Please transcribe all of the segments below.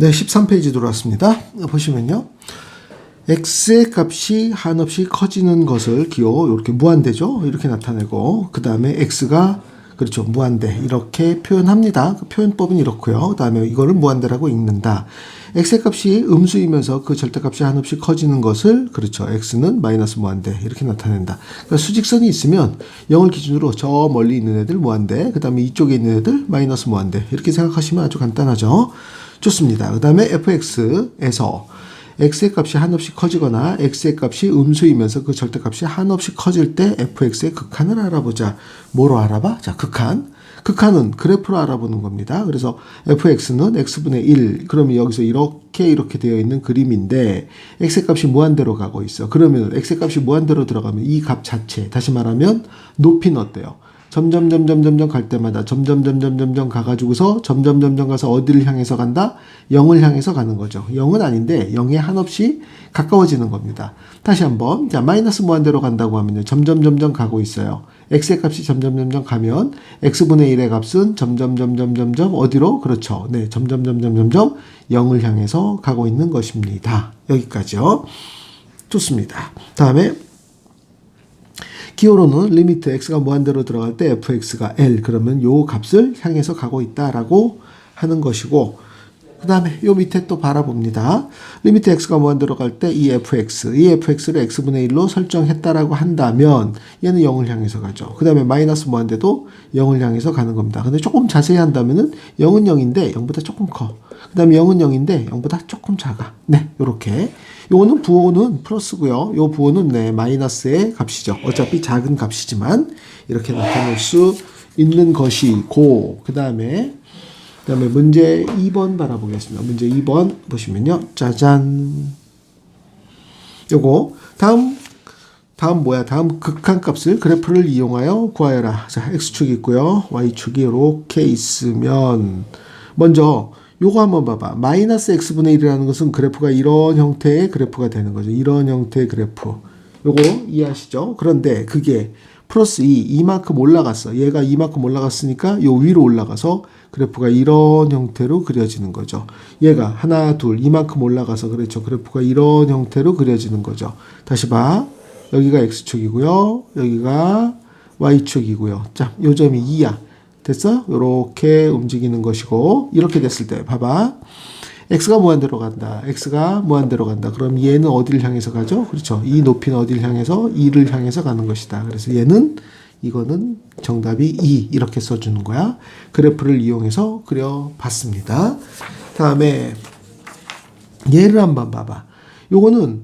네, 13페이지 들어왔습니다. 보시면요. x의 값이 한없이 커지는 것을 기호 이렇게 무한대죠. 이렇게 나타내고 그 다음에 x가 그렇죠 무한대 이렇게 표현합니다. 그 표현법은 이렇고요. 그 다음에 이거를 무한대라고 읽는다. x의 값이 음수이면서 그 절대값이 한없이 커지는 것을 그렇죠 x는 마이너스 무한대 이렇게 나타낸다. 그러니까 수직선이 있으면 0을 기준으로 저 멀리 있는 애들 무한대 그 다음에 이쪽에 있는 애들 마이너스 무한대 이렇게 생각하시면 아주 간단하죠. 좋습니다. 그 다음에 fx에서 x의 값이 한없이 커지거나 x의 값이 음수이면서 그 절대값이 한없이 커질 때 fx의 극한을 알아보자. 뭐로 알아봐? 자, 극한. 극한은 그래프로 알아보는 겁니다. 그래서 fx는 x분의 1. 그러면 여기서 이렇게 이렇게 되어 있는 그림인데 x의 값이 무한대로 가고 있어. 그러면 x의 값이 무한대로 들어가면 이 값 자체, 다시 말하면 높이는 어때요? 점점 점점 점점 갈 때마다 점점 점점 점점 가가지고서 점점 점점 가서 어디를 향해서 간다? 0을 향해서 가는 거죠. 0은 아닌데 0에 한없이 가까워지는 겁니다. 다시 한번 자 마이너스 무한대로 간다고 하면요. 점점 점점 가고 있어요. x의 값이 점점 점점 가면 x분의 1의 값은 점점 점점 점점 어디로? 그렇죠. 네, 점점 점점 점점 0을 향해서 가고 있는 것입니다. 여기까지요. 좋습니다. 다음에 기호로는 리미트 x가 무한대로 들어갈 때 fx가 l 그러면 요 값을 향해서 가고 있다라고 하는 것이고 그 다음에 요 밑에 또 바라봅니다. 리미트 x가 무한대로 갈 때 이 fx, 이 fx를 x분의 1로 설정했다라고 한다면 얘는 0을 향해서 가죠. 그 다음에 마이너스 무한대도 0을 향해서 가는 겁니다. 근데 조금 자세히 한다면은 0은 0인데 0보다 조금 커. 그 다음에 0은 0인데 0보다 조금 작아. 네, 요렇게. 요거는 부호는 플러스고요. 요 부호는 네, 마이너스의 값이죠. 어차피 작은 값이지만 이렇게 나타낼 수 있는 것이고 그 다음에 그 다음에 문제 2번 바라보겠습니다. 문제 2번 보시면요. 짜잔. 요거 다음 다음 뭐야? 다음 극한 값을 그래프를 이용하여 구하여라. 자, x축이 있고요. y축이 이렇게 있으면 먼저 요거 한번 봐봐. 마이너스 x분의 1이라는 것은 그래프가 이런 형태의 그래프가 되는 거죠. 이런 형태의 그래프. 요거 이해하시죠? 그런데 그게 플러스 2, 이만큼 올라갔어. 얘가 이만큼 올라갔으니까 요 위로 올라가서 그래프가 이런 형태로 그려지는 거죠. 얘가 하나, 둘, 이만큼 올라가서 그렇죠. 그래프가 이런 형태로 그려지는 거죠. 다시 봐. 여기가 x축이고요. 여기가 y축이고요. 자, 요 점이 2야. 됐어? 요렇게 움직이는 것이고 이렇게 됐을 때 봐봐. x가 무한대로 간다. x가 무한대로 간다. 그럼 얘는 어디를 향해서 가죠? 그렇죠. 이 높이는 어디를 향해서? 2를 향해서 가는 것이다. 그래서 얘는 이거는 정답이 2 이렇게 써주는 거야. 그래프를 이용해서 그려봤습니다. 다음에 얘를 한번 봐봐. 요거는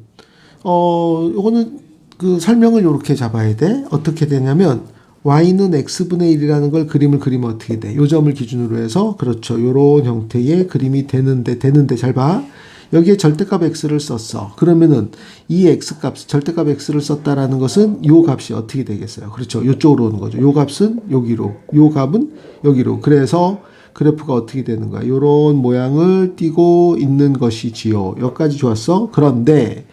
어 요거는 그 설명을 이렇게 잡아야 돼. 어떻게 되냐면 y는 x분의 1이라는 걸 그림을 그리면 어떻게 돼? 요 점을 기준으로 해서 그렇죠. 요런 형태의 그림이 되는데 되는데 잘 봐. 여기에 절대값 x를 썼어. 그러면은 이 x 값 절대값 x를 썼다라는 것은 요 값이 어떻게 되겠어요? 그렇죠. 요쪽으로 오는 거죠. 요 값은 여기로, 요 값은 여기로. 그래서 그래프가 어떻게 되는 거야? 요런 모양을 띠고 있는 것이지요. 여기까지 좋았어. 그런데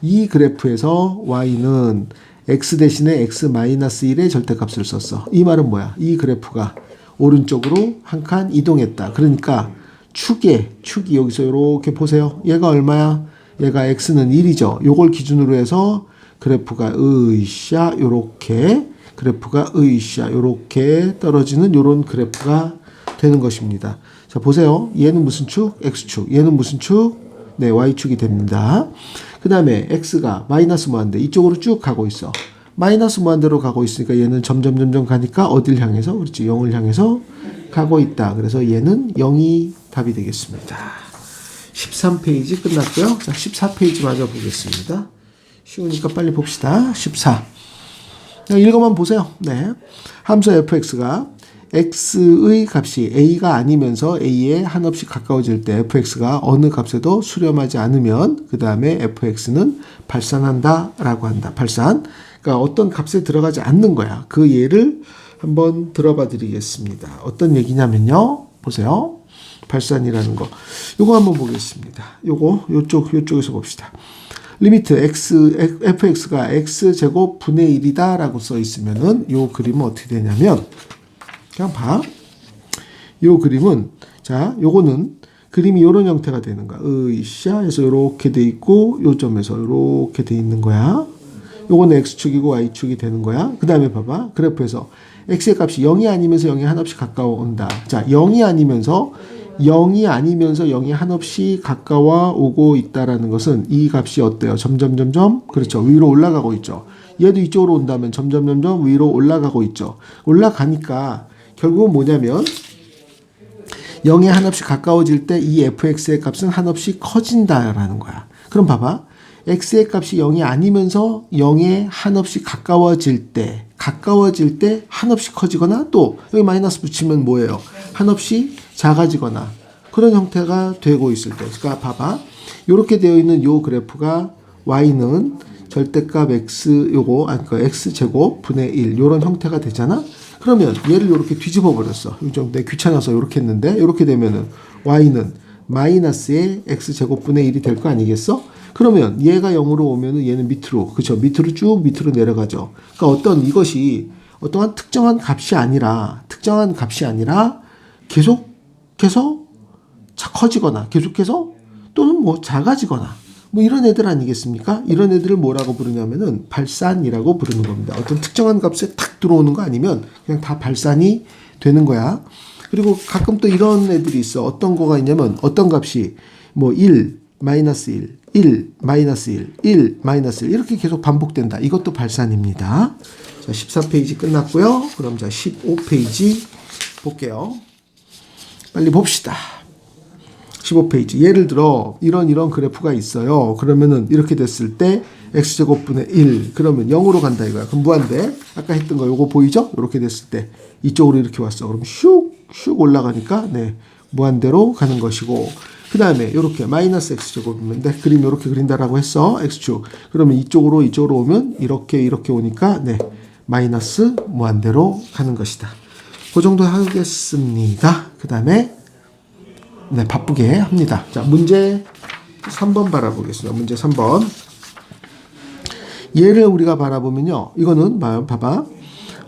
이 그래프에서 y는 x 대신에 x-1의 절대값을 썼어. 이 말은 뭐야? 이 그래프가 오른쪽으로 한 칸 이동했다. 그러니까 축에 축이 여기서 이렇게 보세요. 얘가 얼마야? 얘가 x는 1이죠. 요걸 기준으로 해서 그래프가 으쌰 요렇게 그래프가 으쌰 요렇게 떨어지는 요런 그래프가 되는 것입니다. 자 보세요. 얘는 무슨 축? x축. 얘는 무슨 축? 네, y축이 됩니다. 그 다음에 x가 마이너스 무한대 이쪽으로 쭉 가고 있어. 마이너스 무한대로 가고 있으니까 얘는 점점 점점 가니까 어딜 향해서 그렇지 0을 향해서 가고 있다. 그래서 얘는 0이 답이 되겠습니다. 13페이지 끝났고요. 자, 14페이지 마저 보겠습니다. 쉬우니까 빨리 봅시다. 14. 읽어만 보세요. 네. 함수 fx가 x의 값이 a가 아니면서 a에 한없이 가까워질 때 fx가 어느 값에도 수렴하지 않으면 그 다음에 fx는 발산한다 라고 한다. 발산. 그러니까 어떤 값에 들어가지 않는 거야. 그 예를 한번 들어봐 드리겠습니다. 어떤 얘기냐면요. 보세요. 발산이라는 거. 요거 한번 보겠습니다. 요거 요쪽 요쪽에서 봅시다. 리미트 x fx가 x 제곱 분의 1이다라고 써 있으면은 요 그림은 어떻게 되냐면 그냥 봐. 요 그림은 자, 요거는 그림이 이런 형태가 되는 거야. 으쌰에서 이렇게 돼 있고 요 점에서 이렇게 돼 있는 거야. 요거는 x축이고 y축이 되는 거야. 그 다음에 봐봐. 그래프에서 x의 값이 0이 아니면서 0이 한없이 가까워 온다. 자, 0이 아니면서 0이 아니면서 0이 한없이 가까워 오고 있다라는 것은 이 값이 어때요? 점점 점점 그렇죠. 위로 올라가고 있죠. 얘도 이쪽으로 온다면 점점 점점 위로 올라가고 있죠. 올라가니까 결국은 뭐냐면 0에 한없이 가까워질 때 이 fx의 값은 한없이 커진다라는 거야. 그럼 봐봐. x의 값이 0이 아니면서 0에 한없이 가까워질 때, 가까워질 때 한없이 커지거나 또 여기 마이너스 붙이면 뭐예요? 한없이 작아지거나 그런 형태가 되고 있을 때. 그러니까 봐봐. 이렇게 되어 있는 요 그래프가 y는 절대값 x 요거 아니 그 x 제곱 분의 1 요런 형태가 되잖아. 그러면 얘를 이렇게 뒤집어 버렸어. 좀 내 귀찮아서 이렇게 했는데 이렇게 되면은 y는 마이너스의 x 제곱 분의 1이 될 거 아니겠어? 그러면 얘가 0으로 오면은 얘는 밑으로 그죠 밑으로 쭉 밑으로 내려가죠. 그러니까 어떤 이것이 어떠한 특정한 값이 아니라 특정한 값이 아니라 계속해서 차- 커지거나 계속해서 또는 뭐 작아지거나 뭐 이런 애들 아니겠습니까? 이런 애들을 뭐라고 부르냐면은 발산이라고 부르는 겁니다. 어떤 특정한 값에 탁 들어오는 거 아니면 그냥 다 발산이 되는 거야. 그리고 가끔 또 이런 애들이 있어. 어떤 거가 있냐면 어떤 값이 뭐 1, 마이너스 1, 1, 마이너스 1, 1, 마이너스 1 이렇게 계속 반복된다. 이것도 발산입니다. 자, 14페이지 끝났고요. 그럼 자, 15페이지 볼게요. 빨리 봅시다. 15페이지. 예를 들어 이런 이런 그래프가 있어요. 그러면은 이렇게 됐을 때 x제곱분의 1 그러면 0으로 간다 이거야. 그럼 무한대. 아까 했던 거 요거 보이죠? 이렇게 됐을 때 이쪽으로 이렇게 왔어. 그럼 슉 슉 올라가니까 네. 무한대로 가는 것이고 그 다음에 이렇게 마이너스 x제곱인데 그림 이렇게 그린다라고 했어. x축. 그러면 이쪽으로 이쪽으로 오면 이렇게 이렇게 오니까 네. 마이너스 무한대로 가는 것이다. 그 정도 하겠습니다. 그 다음에 네, 바쁘게 합니다. 자, 문제 3번 바라보겠습니다. 문제 3번. 얘를 우리가 바라보면요. 이거는 봐- 봐봐.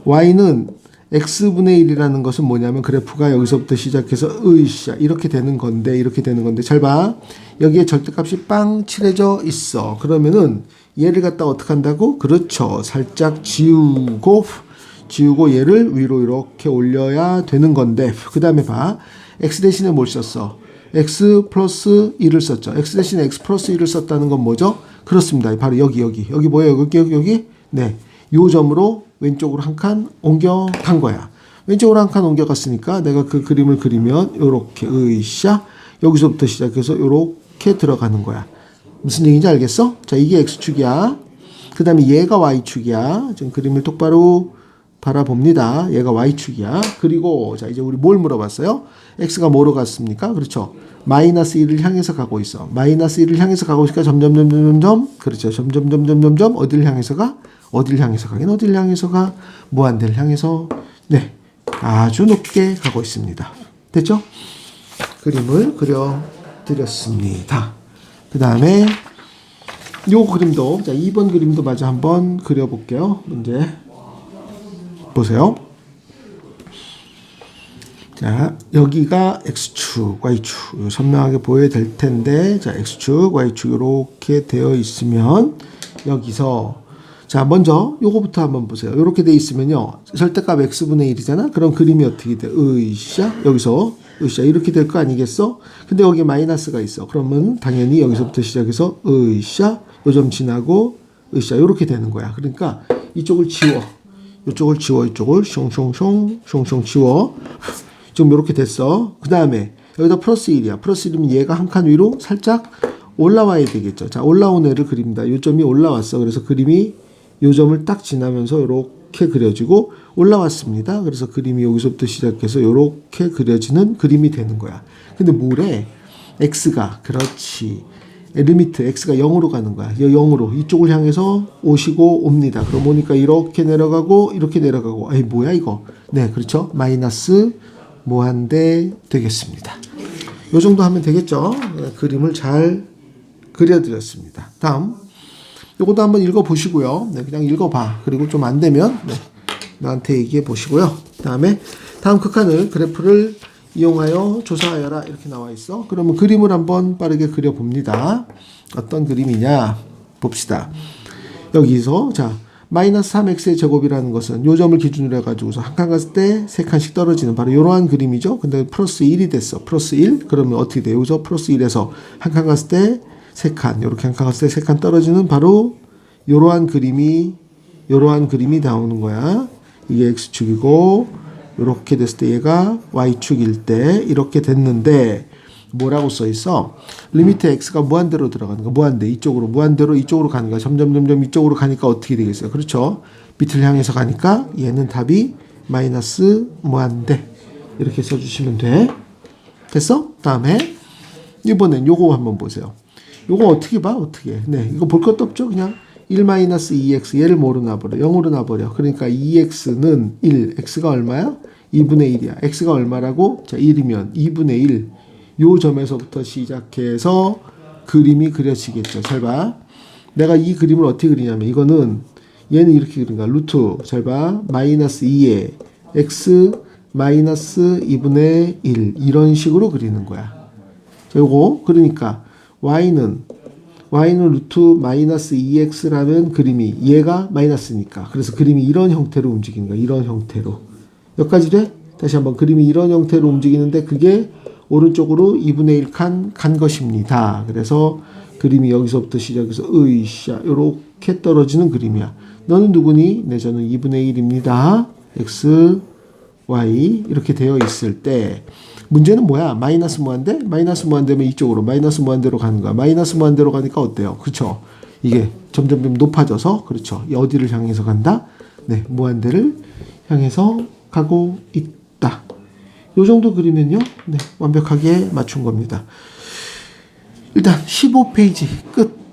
y는 x분의 1이라는 것은 뭐냐면 그래프가 여기서부터 시작해서 으쌰 이렇게 되는 건데 이렇게 되는 건데 잘 봐. 여기에 절대값이 빵 칠해져 있어. 그러면은 얘를 갖다 어떻게 한다고? 그렇죠. 살짝 지우고 지우고 얘를 위로 이렇게 올려야 되는 건데 그 다음에 봐. X 대신에 뭘 썼어? x 플러스 1을 썼죠. x 대신에 x 플러스 1을 썼다는 건 뭐죠? 그렇습니다. 바로 여기 여기 여기 뭐예요? 여기 여기 여기 네. 요 점으로 왼쪽으로 한 칸 옮겨 간 거야. 왼쪽으로 한 칸 옮겨 갔으니까 내가 그 그림을 그리면 요렇게 으쌰 여기서부터 시작해서 요렇게 들어가는 거야. 무슨 얘기인지 알겠어? 자, 이게 x축이야. 그 다음에 얘가 y축이야. 지금 그림을 똑바로 바라봅니다. 얘가 y축이야. 그리고 자, 이제 우리 뭘 물어봤어요? x가 뭐로 갔습니까? 그렇죠. 마이너스 1을 향해서 가고 있어. 마이너스 1을 향해서 가고 있으니까 점점, 점점, 점점, 그렇죠. 점점, 점점, 점점, 어디를 향해서 가? 어디를 향해서 가긴 어디를 향해서 가? 무한대를 향해서, 네. 아주 높게 가고 있습니다. 됐죠? 그림을 그려 드렸습니다. 그 다음에 요 그림도 자 2번 그림도 마저 한번 그려볼게요. 문제 보세요. 자 여기가 x축, y축 요 선명하게 보여야 될 텐데 자 x축, y축 이렇게 되어 있으면 여기서 자 먼저 요거부터 한번 보세요. 이렇게 돼 있으면요 절대값 x분의 1이잖아. 그럼 그림이 어떻게 돼? 으쌰 여기서 으쌰 이렇게 될 거 아니겠어? 근데 여기 마이너스가 있어. 그러면 당연히 여기서부터 시작해서 으쌰 요점 지나고 으쌰 이렇게 되는 거야. 그러니까 이쪽을 지워. 이쪽을 지워 이쪽을 숑숑숑 숑숑 지워. 지금 이렇게 됐어. 그 다음에 여기다 플러스 1이야. 플러스 1이면 얘가 한 칸 위로 살짝 올라와야 되겠죠. 자 올라온 애를 그립니다. 요점이 올라왔어. 그래서 그림이 요 점을 딱 지나면서 이렇게 그려지고 올라왔습니다. 그래서 그림이 여기서부터 시작해서 이렇게 그려지는 그림이 되는 거야. 근데 뭐래? x가 그렇지. 리미트 x가 0으로 가는 거야. 0으로 이쪽을 향해서 오시고 옵니다. 그럼 오니까 이렇게 내려가고 이렇게 내려가고. 아이 뭐야 이거? 네, 그렇죠. 마이너스 무한대 되겠습니다. 요 정도 하면 되겠죠. 네, 그림을 잘 그려드렸습니다. 다음 요것도 한번 읽어보시고요. 네, 그냥 읽어봐. 그리고 좀 안 되면 네, 나한테 얘기해 보시고요. 다음에 다음 극한을 그래프를 이용하여 조사하여라 이렇게 나와 있어. 그러면 그림을 한번 빠르게 그려 봅니다. 어떤 그림이냐 봅시다. 여기서 자 마이너스 3x의 제곱이라는 것은 요 점을 기준으로 해가지고서 한 칸 갔을 때 세 칸씩 떨어지는 바로 이러한 그림이죠. 근데 플러스 1이 됐어. 플러스 1 그러면 어떻게 돼요? 여기서 플러스 1에서 한 칸 갔을 때 세 칸, 이렇게 한 칸 갔을 때 세 칸 떨어지는 바로 이러한 그림이 이러한 그림이 나오는 거야. 이게 x축이고 이렇게 됐을 때 얘가 y축일 때 이렇게 됐는데 뭐라고 써 있어? 리미트 x가 무한대로 들어가는 거. 무한대 이쪽으로 무한대로 이쪽으로 가는 거야. 점점 점점 이쪽으로 가니까 어떻게 되겠어요? 그렇죠? 밑을 향해서 가니까 얘는 답이 마이너스 무한대 이렇게 써주시면 돼. 됐어? 다음에 이번엔 요거 한번 보세요. 요거 어떻게 봐? 어떻게? 네, 이거 볼 것도 없죠? 그냥 1-2x 얘를 뭐로 놔버려? 0으로 놔버려. 그러니까 2x는 1, x가 얼마야? 2분의 1이야. x가 얼마라고? 자, 1이면 2분의 1. 요 점에서부터 시작해서 그림이 그려지겠죠. 잘 봐. 내가 이 그림을 어떻게 그리냐면 이거는 얘는 이렇게 그린 거야. 루트 잘 봐. 마이너스 2에 x 마이너스 2분의 1 이런 식으로 그리는 거야. 자, 요거 그러니까 y는 y는 루트 마이너스 2x라는 그림이 얘가 마이너스니까 그래서 그림이 이런 형태로 움직이는 거야. 이런 형태로. 여기까지 돼? 다시 한번 그림이 이런 형태로 움직이는데 그게 오른쪽으로 2분의 1칸 간 것입니다. 그래서 그림이 여기서부터 시작해서 으이샤 요렇게 떨어지는 그림이야. 너는 누구니? 네, 저는 2분의 1입니다. x, y 이렇게 되어 있을 때 문제는 뭐야? 마이너스 무한대? 마이너스 무한대면 이쪽으로 마이너스 무한대로 가는 거야. 마이너스 무한대로 가니까 어때요? 그렇죠? 이게 점점 점 높아져서 그렇죠. 이 어디를 향해서 간다? 네, 무한대를 향해서 가고 있다. 요 정도 그리면요. 네, 완벽하게 맞춘 겁니다. 일단 15페이지 끝.